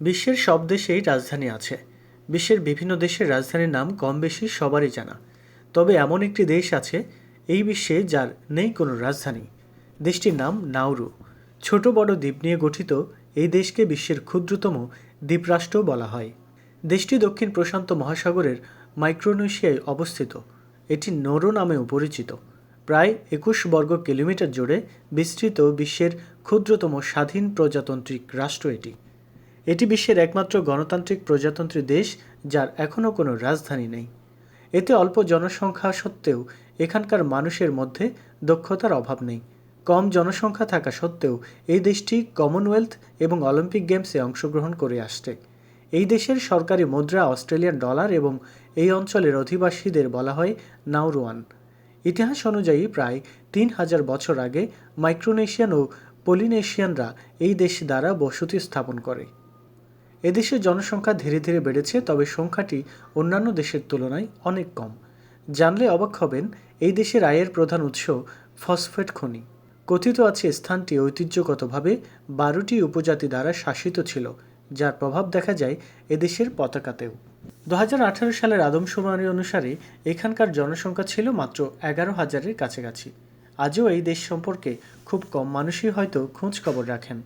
বিশ্বের সব দেশেই রাজধানী আছে। বিশ্বের বিভিন্ন দেশের রাজধানীর নাম কম বেশি সবারই জানা। তবে এমন একটি দেশ আছে এই বিশ্বে যার নেই কোনো রাজধানী। দেশটির নাম নাউরু ছোট বড় দ্বীপ নিয়ে গঠিত এই দেশকে বিশ্বের ক্ষুদ্রতম দ্বীপরাষ্ট্র বলা হয়। দেশটি দক্ষিণ প্রশান্ত মহাসাগরের মাইক্রোনেশিয়ায় অবস্থিত। এটি নোরো নামেও পরিচিত। প্রায় একুশ বর্গ কিলোমিটার জুড়ে বিস্তৃত বিশ্বের ক্ষুদ্রতম স্বাধীন প্রজাতান্ত্রিক রাষ্ট্র এটি। এটি বিশ্বের একমাত্র গণতান্ত্রিক প্রজাতন্ত্রী দেশ, যার এখনও কোনো রাজধানী নেই। এতে অল্প জনসংখ্যা সত্ত্বেও এখানকার মানুষের মধ্যে দক্ষতার অভাব নেই। কম জনসংখ্যা থাকা সত্ত্বেও এই দেশটি কমনওয়েলথ এবং অলিম্পিক গেমসে অংশগ্রহণ করে আসছে। এই দেশের সরকারি মুদ্রা অস্ট্রেলিয়ান ডলার এবং এই অঞ্চলের অধিবাসীদের বলা হয় নাউরুয়ান ইতিহাস অনুযায়ী প্রায় তিন হাজার বছর আগে মাইক্রোনেশিয়ান ও পলিনেশিয়ানরা এই দেশ দ্বারা বসতি স্থাপন করে। এদেশের জনসংখ্যা ধীরে ধীরে বেড়েছে, তবে সংখ্যাটি অন্যান্য দেশের তুলনায় অনেক কম। জানলে অবাক হবেন, এই দেশের আয়ের প্রধান উৎস ফসফেট খনি। কথিত আছে, স্থানটি ঐতিহ্যগতভাবে বারোটি উপজাতি দ্বারা শাসিত ছিল, যার প্রভাব দেখা যায় এদেশের পতাকাতেও। দু হাজার আঠারো সালের আদমশুমারি অনুসারে এখানকার জনসংখ্যা ছিল মাত্র এগারো হাজারের কাছাকাছি। আজও এই দেশ সম্পর্কে খুব কম মানুষই হয়তো খোঁজ খবর রাখেন।